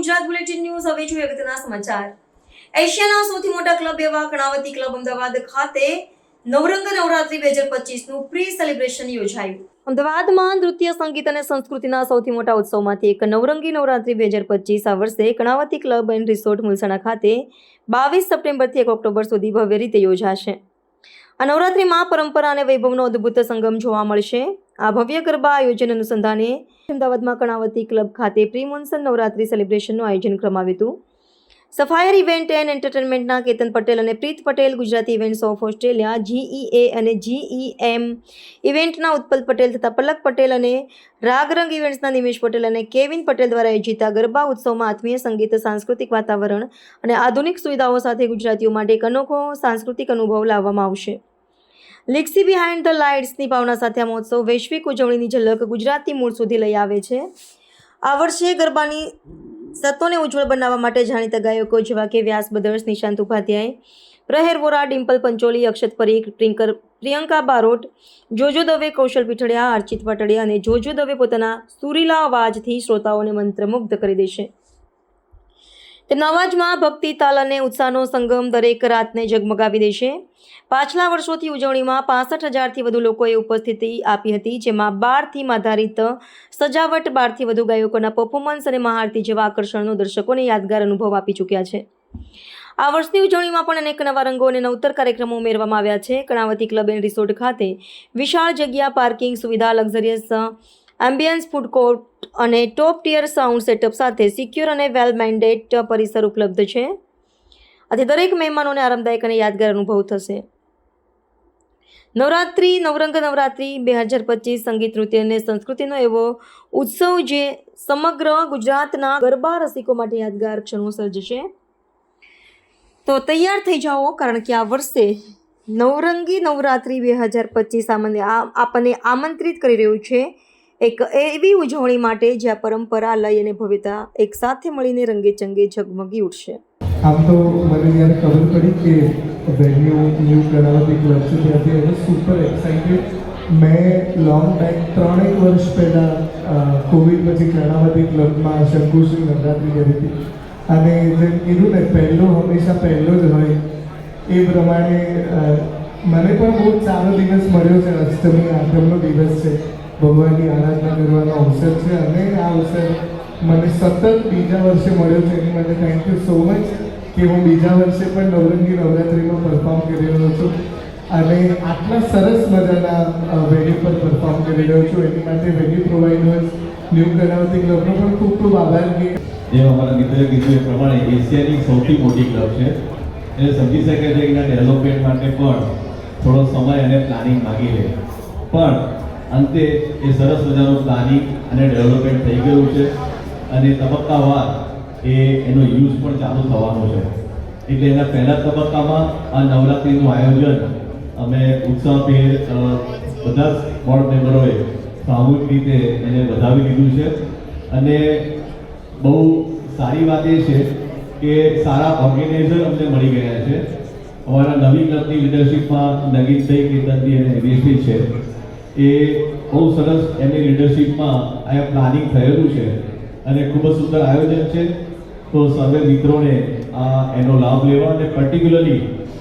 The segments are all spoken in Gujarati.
ગુજરાત બુલેટિન ન્યૂઝ, હવે જોઈએ અગત્યના સમાચાર. એશિયાના સૌથી મોટા ક્લબ એવા કણાવતી ક્લબ અમદાવાદ ખાતે નવરંગ નવરાત્રી બે હજાર પચીસનું પ્રી સેલિબ્રેશન યોજાયું. અમદાવાદમાં નૃત્ય, સંગીત અને સંસ્કૃતિના સૌથી મોટા ઉત્સવમાંથી એક નવરંગી નવરાત્રી બે હજાર પચીસ આ વર્ષે Karnavati club and resort Mulsana ખાતે બાવીસ સપ્ટેમ્બરથી એક ઓક્ટોબર સુધી ભવ્ય રીતે યોજાશે. આ નવરાત્રિમાં પરંપરા અને વૈભવનો અદ્ભુત સંગમ જોવા મળશે. આ ભવ્ય ગરબા આયોજન અનુસંધાને અમદાવાદમાં કણાવતી ક્લબ ખાતે પ્રી મોન્સન નવરાત્રી સેલિબ્રેશનનું આયોજન કરવામાં આવ્યું સફાયર ઇવેન્ટ એન્ડ એન્ટરટેનમેન્ટના કેતન પટેલ અને Preet Patel, Gujarati events of Australia GEA અને જીઈએમ ઇવેન્ટના ઉત્પલ પટેલ તથા પલક પટેલ અને રાગરંગ ઇવેન્ટ્સના નિમેશ પટેલ અને કેવિન પટેલ દ્વારા આયોજિત આ ગરબા ઉત્સવમાં આત્મીય સંગીત, સાંસ્કૃતિક વાતાવરણ અને આધુનિક સુવિધાઓ સાથે ગુજરાતીઓ માટે એક અનોખો સાંસ્કૃતિક અનુભવ લાવવામાં આવશે. લિક્સી બિહાઇન્ડ ધ લાઇટ્સની ભાવના સાથે આ મહોત્સવ વૈશ્વિક ઉજવણીની ઝલક ગુજરાતી મૂળ સુધી લઈ આવે છે. આ વર્ષે ગરબાની સત્તોને ઉજ્જવળ બનાવવા માટે જાણીતા ગાયકો જેવા કે વ્યાસ બદર્સ નિશાંત ઉપાધ્યાય, પ્રહેર વોરા, ડિમ્પલ પંચોલી, અક્ષત પરીખ પ્રિંકર પ્રિયંકા બારોટ, જોજો દવે, કૌશલ પીઠડિયા અર્ચિત પટડિયા અને જોજો દવે પોતાના સુરીલા અવાજથી શ્રોતાઓને મંત્રમુગ્ધ કરી દેશે. તેમના અવાજમાં ભક્તિ તાલ અને ઉત્સાહનો સંગમ દરેક રાતને જગમગાવી દેશે. પાછલા વર્ષોથી ઉજવણીમાં પાસઠ હજારથી વધુ લોકોએ ઉપસ્થિતિ આપી હતી, જેમાં બાર થીમ આધારિત સજાવટ, બારથી વધુ ગાયકોના પર્ફોમન્સ અને મહાઆરતી જેવા આકર્ષણનો દર્શકોને યાદગાર અનુભવ આપી ચૂક્યા છે. આ વર્ષની ઉજવણીમાં પણ અનેક નવા રંગો અને નવતર કાર્યક્રમો ઉમેરવામાં આવ્યા છે. કર્ણાવતી ક્લબ એન્ડ રિસોર્ટ ખાતે વિશાળ જગ્યા, પાર્કિંગ સુવિધા, લક્ઝરિયસ એમ્બિયન્સ ફૂડ કોર્ટ અને ટોપ ટિયર સાઉન્ડ સેટઅપ સાથે સિક્યોર અને વેલ માઇન્ડેડ પરિસર ઉપલબ્ધ છે. આથી દરેક મહેમાનોને આરામદાયક અને યાદગાર અનુભવ થશે. નવરાત્રિ, નવરંગ નવરાત્રિ બે હજાર પચીસ સંગીત, નૃત્ય અને સંસ્કૃતિનો એવો ઉત્સવ જે સમગ્ર ગુજરાતના ગરબા રસિકો માટે યાદગાર ક્ષણો સર્જશે. તો તૈયાર થઈ જાઓ, કારણ કે આ વર્ષે નવરંગી નવરાત્રિ બે હજાર પચીસ આપણને આમંત્રિત કરી રહ્યું છે. એક એવી ઉજવણી માટે જ્યાં પરંપરા, લય અને ભવ્યતા એક સાથે મળીને રંગે ચંગે ઝગમગી ઉઠશે. આમ તો મને જ્યારે ખબર પડી કે વેન્યુ ન્યૂ કરાવતી ક્લબ છે ત્યાંથી એને સુપર એક્સાઇટેડ મેં લોંગ ટાઈમ ત્રણેક વર્ષ પહેલાં કોવિડ પછી કર્ણાવતી ક્લબમાં શંકુશ્રી નવરાત્રિ કરી હતી. અને જેમ કીધું ને, પહેલો હંમેશા પહેલો જ હોય. એ પ્રમાણે મને પણ બહુ સારો દિવસ મળ્યો છે. અષ્ટમી, આઠમનો દિવસ છે. ભગવાનની આરાધના કરવાનો અવસર છે અને આ અવસર મને સતત બીજા વર્ષે મળ્યો છે. એની માટે થેન્ક યુ સો મચ કે હું બીજા વર્ષે પણ નવરંગી નવરાત્રિમાં પરફોર્મ કરી રહ્યો છું અને આટલા સરસ મજાના વેન્યુ પર પરફોર્મ કરી રહ્યો છું. એની માટે વેન્યુ પ્રોવાઈડર્સ ન્યૂ કરાવતી ક્લબનો પણ ખૂબ ખૂબ આભાર. કે જેમ અમારા મિત્રએ કીધું એ પ્રમાણે એશિયાની સૌથી મોટી ક્લબ છે. એ સમજી શકે છે કે એના ડેવલપમેન્ટ માટે પણ થોડો સમય અને પ્લાનિંગ માગી લે. પણ અંતે એ સરસ મજાનું પ્લાનિંગ અને ડેવલપમેન્ટ થઈ ગયું છે. અને તબક્કાવાર એ એનો યુઝ પણ ચાલુ થવાનો છે. એટલે એના પહેલા તબક્કામાં આ નવરાત્રિનું આયોજન અમે ઉત્સાહભેર બધા જ બોર્ડ મેમ્બરોએ સામૂહિક રીતે એને વધાવી લીધું છે. અને બહુ સારી વાત એ છે કે સારા ઓર્ગેનાઇઝર અમને મળી ગયા છે. અમારા નવી ક્લબની લીડરશીપમાં નગીનભાઈ કેતનજી અને નિલેશભાઈ છે. એ બહુ સરસ એમની લીડરશિપમાં આ પ્લાનિંગ થયેલું છે અને ખૂબ જ સુંદર આયોજન છે. તો સર્વે મિત્રોને આ એનો લાભ લેવા અને પર્ટિક્યુલરલી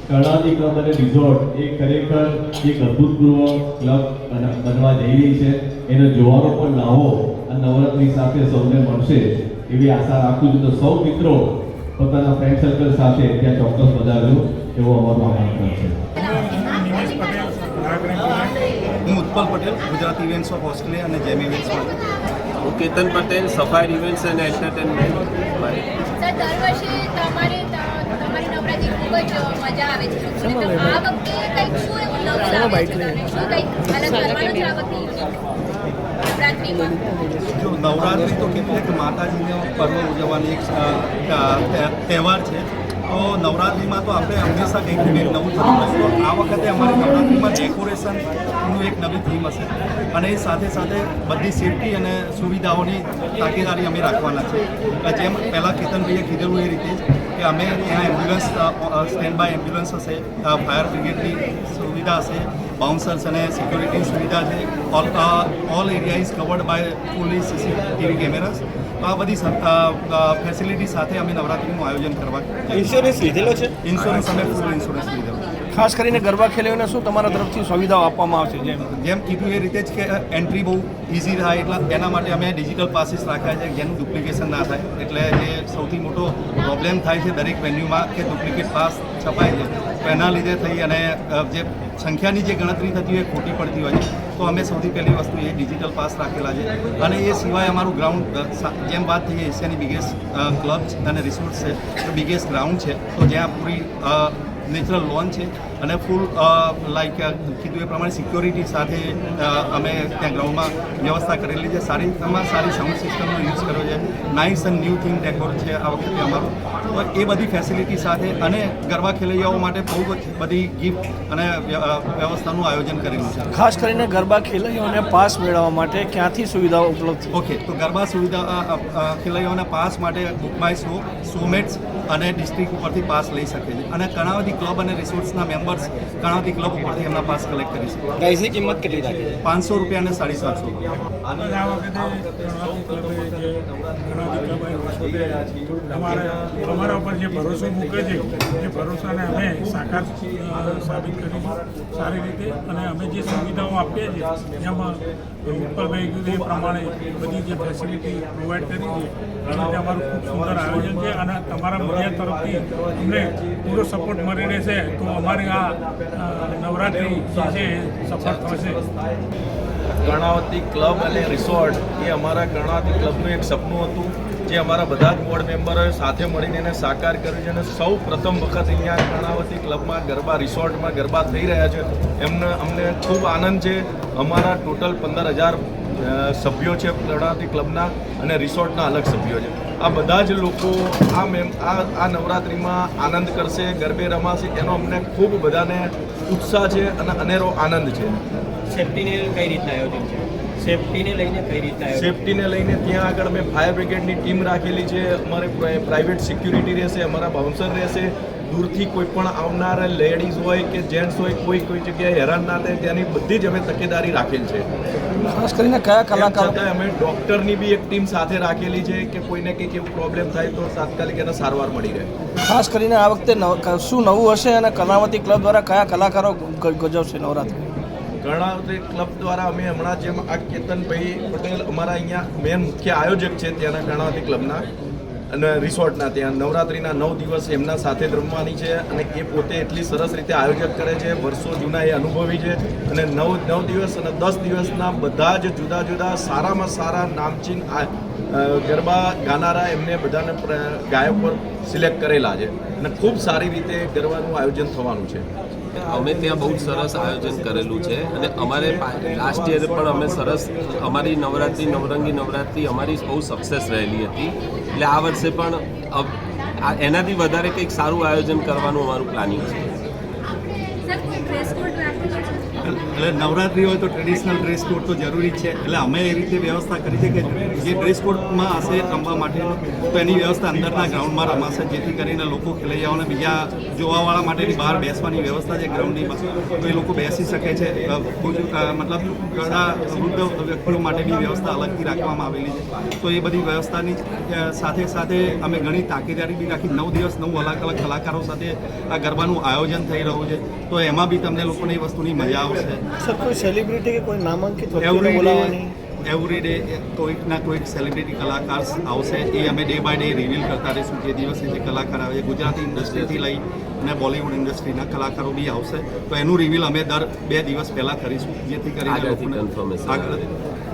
કર્ણાવતી ક્લબ અને રિઝોર્ટ એ ખરેખર એક અભૂતપૂર્વ ક્લબ બન- બનવા જઈ રહી છે. એને જોવાનો પણ લાવો આ નવરાત્રી સાથે સૌને મળશે એવી આશા રાખું છું. તો સૌ મિત્રો પોતાના ફ્રેન્ડ સર્કલ સાથે ત્યાં ચોક્કસ વધારજો એવો અમારો આમંત્રણ છે. Utpal Patel Gujarat events of Australia અને જેમ ઇવેન્ટ્સમાં હું કેતન પટેલ સફાયર ઇવેન્ટ્સ અને એન્ટરટેનમેન્ટ સર દર વર્ષે તમારે તમારી નવરાત્રી ખૂબ જ મજા આવે છે. તો આ વખતે કંઈક શું એવું નવું લાવે છે તમે શું કંઈક અલગ કરવાનું છે આ વખતે જો નવરાત્રિ તો કેટલીક માતાજીનો પર્વ ઉજવવાની એક તહેવાર છે. તો નવરાત્રિમાં તો આપણે હંમેશા કંઈક કંઈક નવું થતું હોય તો આ વખતે અમારી નવરાત્રિમાં ડેકોરેશનનું એક નવી થીમ હશે. અને એ સાથે સાથે બધી સેફટી અને સુવિધાઓની તાકીદારી અમે રાખવાના છે. જેમ પહેલાં કેતનભાઈએ કીધેલું એ રીતે કે અમે ત્યાં એમ્બ્યુલન્સ સ્ટેન્ડ બાય એમ્બ્યુલન્સ હશે ફાયર બ્રિગેડની સુવિધા હશે, બાઉન્સર્સ અને સિક્યોરિટી સુવિધા છે. All all area is covered by fully CCTV cameras તો આ બધી ફેસિલિટી સાથે અમે નવરાત્રીનું આયોજન કરવા ઇન્સ્યોરન્સ લીધેલો છે? ઇન્સ્યોરન્સ અમે ફૂલ ઇન્સ્યોરન્સ લીધેલો ખાસ કરીને ગરબા ખેલાડીઓને શું તમારા તરફથી સુવિધાઓ આપવામાં આવશે જેમ? જેમ કીધું એ રીતે જ કે એન્ટ્રી બહુ ઇઝી થાય એટલે એના માટે અમે ડિજિટલ પાસીસ રાખ્યા છે જેનું ડુપ્લિકેશન ના થાય. એટલે જે સૌથી મોટો પ્રોબ્લેમ થાય છે દરેક વેન્યુમાં કે ડુપ્લિકેટ પાસ છપાય છે. તો એના લીધે થઈ અને જે સંખ્યાની જે ગણતરી થતી હોય ખોટી પડતી હોય તો અમે સૌથી પહેલી વસ્તુ એ ડિજિટલ પાસ રાખેલા છે. અને એ સિવાય અમારું ગ્રાઉન્ડ જેમ વાત થઈ એશિયાની બિગેસ્ટ ક્લબ અને રિસોર્ટ છે, તો બિગેસ્ટ ગ્રાઉન્ડ છે. તો જ્યાં પૂરી નેચરલ લોન છે. અને ફૂલ લાઈક કીધું એ પ્રમાણે સિક્યોરિટી સાથે અમે ત્યાં ગ્રાઉન્ડમાં વ્યવસ્થા કરેલી છે. સારી તમામ સારી સાઉન્ડ સિસ્ટમનો યુઝ કર્યો છે. Nice and new thing decor છે આ વખતે અમારું. તો એ બધી ફેસિલિટી સાથે અને ગરબા ખેલૈયાઓ માટે બહુ બધી ગિફ્ટ અને વ્યવસ્થાનું આયોજન કરેલું છે. ખાસ કરીને ગરબા ખેલૈયાઓને પાસ મેળવવા માટે ક્યાંથી સુવિધાઓ ઉપલબ્ધ છે? ઓકે તો ગરબા સુવિધા ખેલૈયાઓના પાસ માટે બુક માય શો શોમેટ્સ અને ડિસ્ટ્રિક્ટ ઉપરથી પાસ લઈ શકે છે. અને ઘણા બધી ક્લબ અને રિસોર્ટ્સના મેમ્બર્સ કર્ણાવતી ક્લબ ઉપરથી એમના પાસ કલેક્ટ કરી શકે પ્રાઇસની કિંમત કેટલી રાખી છે? પાંચસો રૂપિયા અને સાડી સાતસો તમારા ઉપર જે ભરોસો મૂકે છે એ ભરોસાને અમે સાકાર સાબિત કરીશું સારી રીતે અને અમે જે સુવિધાઓ આપીએ છીએ જેમાં ઉત્પલભાઈ કીધું એ પ્રમાણે બધી જે ફેસિલિટી પ્રોવાઈડ કરી છે અને અમારું ખૂબ સુંદર આયોજન છે અને તમારા મીડિયા તરફથી અમને પૂરો સપોર્ટ મળી રહેશે તો અમારી આ અ, નવરાત્રિ છે સફળ થશે. કર્ણાવતી ક્લબ અને રિસોર્ટ એ અમારા કર્ણાવતી ક્લબનું એક સપનું હતું જે અમારા બધા જ બોર્ડ મેમ્બરોએ સાથે મળીને એને સાકાર કર્યું છે અને સૌ પ્રથમ વખત અહીંયા કર્ણાવતી ક્લબમાં ગરબા રિસોર્ટમાં ગરબા થઈ રહ્યા છે. એમને અમને ખૂબ આનંદ છે. અમારા ટોટલ પંદર હજાર સભ્યો છે કર્ણાવતી ક્લબના અને રિસોર્ટના અલગ સભ્યો છે. આ બધા જ લોકો આ મેમ આ આ નવરાત્રિમાં આનંદ કરશે ગરબે રમાશે. એનો અમને ખૂબ બધાને ઉત્સાહ છે અને અનેરો આનંદ છે. સેફટીને કઈ રીતના આયોજન છે? સેફટીને લઈને કઈ રીતના સેફ્ટીને સેફટીને લઈને ત્યાં આગળ મેં ફાયર બ્રિગેડની ટીમ રાખેલી છે. અમારે પ્રાઇવેટ સિક્યુરિટી રહેશે અમારા બાઉન્સર રહેશે. દૂરથી કોઈ પણ આવનાર લેડીઝ હોય કે જેન્ટ્સ હોય કોઈ કોઈ જગ્યાએ હેરાન ના થાય તેની બધી જ અમે તકેદારી રાખેલ છે. ખાસ કરીને કયા કલાકાર? અમે ડૉક્ટરની બી એક ટીમ સાથે રાખેલી છે કે કોઈને કંઈક એવું પ્રોબ્લેમ થાય તો તાત્કાલિક એને સારવાર મળી રહે. ખાસ કરીને આ વખતે શું નવું હશે અને કર્ણાવતી ક્લબ દ્વારા કયા કલાકારો ગજવશે નવરાત્રિ? કર્ણાવતી ક્લબ દ્વારા અમે હમણાં જેમ આ કેતનભાઈ પટેલ અમારા અહીંયા મેન મુખ્ય આયોજક છે ત્યાંના કર્ણાવતી ક્લબના. અને રિસોર્ટના ત્યાં. નવરાત્રિના નવ દિવસ એમના સાથે રમવાની છે અને એ પોતે એટલી સરસ રીતે આયોજન કરે છે. વર્ષો જૂના એ અનુભવી છે અને નવ નવ દિવસ અને દસ દિવસના બધા જ જુદા જુદા સારામાં સારા નામચીન ગરબા ગાનારા એમને બધાને ગાયક ગાયકો સિલેક્ટ કરેલા છે અને ખૂબ સારી રીતે ગરબાનું આયોજન થવાનું છે. અમે ત્યાં બહુ સરસ આયોજન કરેલું છે અને અમારે લાસ્ટ યર પણ અમે સરસ, અમારી નવરાત્રિ, નવરંગી નવરાત્રિ અમારી બહુ સક્સેસ રહેલી હતી. એટલે આ વર્ષે પણ એનાથી વધારે કંઈક સારું આયોજન કરવાનું અમારું પ્લાનિંગ છે સર કોઈ ડ્રેસ કોડ રાખેલો છે એટલે નવરાત્રિ હોય તો ટ્રેડિશનલ ડ્રેસ કોડ તો જરૂરી છે. એટલે અમે એ રીતે વ્યવસ્થા કરી છે કે જે ડ્રેસ કોડમાં હશે રમવા માટે તો એની વ્યવસ્થા અંદરના ગ્રાઉન્ડમાં રમાશે, જેથી કરીને લોકો ખેલૈયાઓને બીજા જોવાવાળા માટેની બહાર બેસવાની વ્યવસ્થા છે ગ્રાઉન્ડની તો એ લોકો બેસી શકે છે. મતલબ ઘણા વૃદ્ધ વ્યક્તિઓ માટેની વ્યવસ્થા અલગથી રાખવામાં આવેલી છે. તો એ બધી વ્યવસ્થાની સાથે સાથે અમે ઘણી તાકીદારી બી રાખી. નવ દિવસ નવ અલગ અલગ કલાકારો સાથે આ ગરબાનું આયોજન થઈ રહ્યું છે. તો એમાં બી તમને લોકોને એ વસ્તુની મજા આવશે. સર કોઈ સેલિબ્રિટી કે કોઈ નામાંકિત વ્યક્તિને બોલાવવાની? એવરી ડે કોઈક ના કોઈક સેલિબ્રિટી કલાકાર આવશે. એ અમે ડે બાય ડે રિવીલ કરતા રહીશું જે દિવસે જે કલાકાર આવે. છે ગુજરાતી ઇન્ડસ્ટ્રીથી લઈ અને બોલિવૂડ ઇન્ડસ્ટ્રીના કલાકારો બી આવશે. તો એનું રિવીલ અમે દર બે દિવસ પહેલાં કરીશું. જેથી કરીને લોકોને- આગળ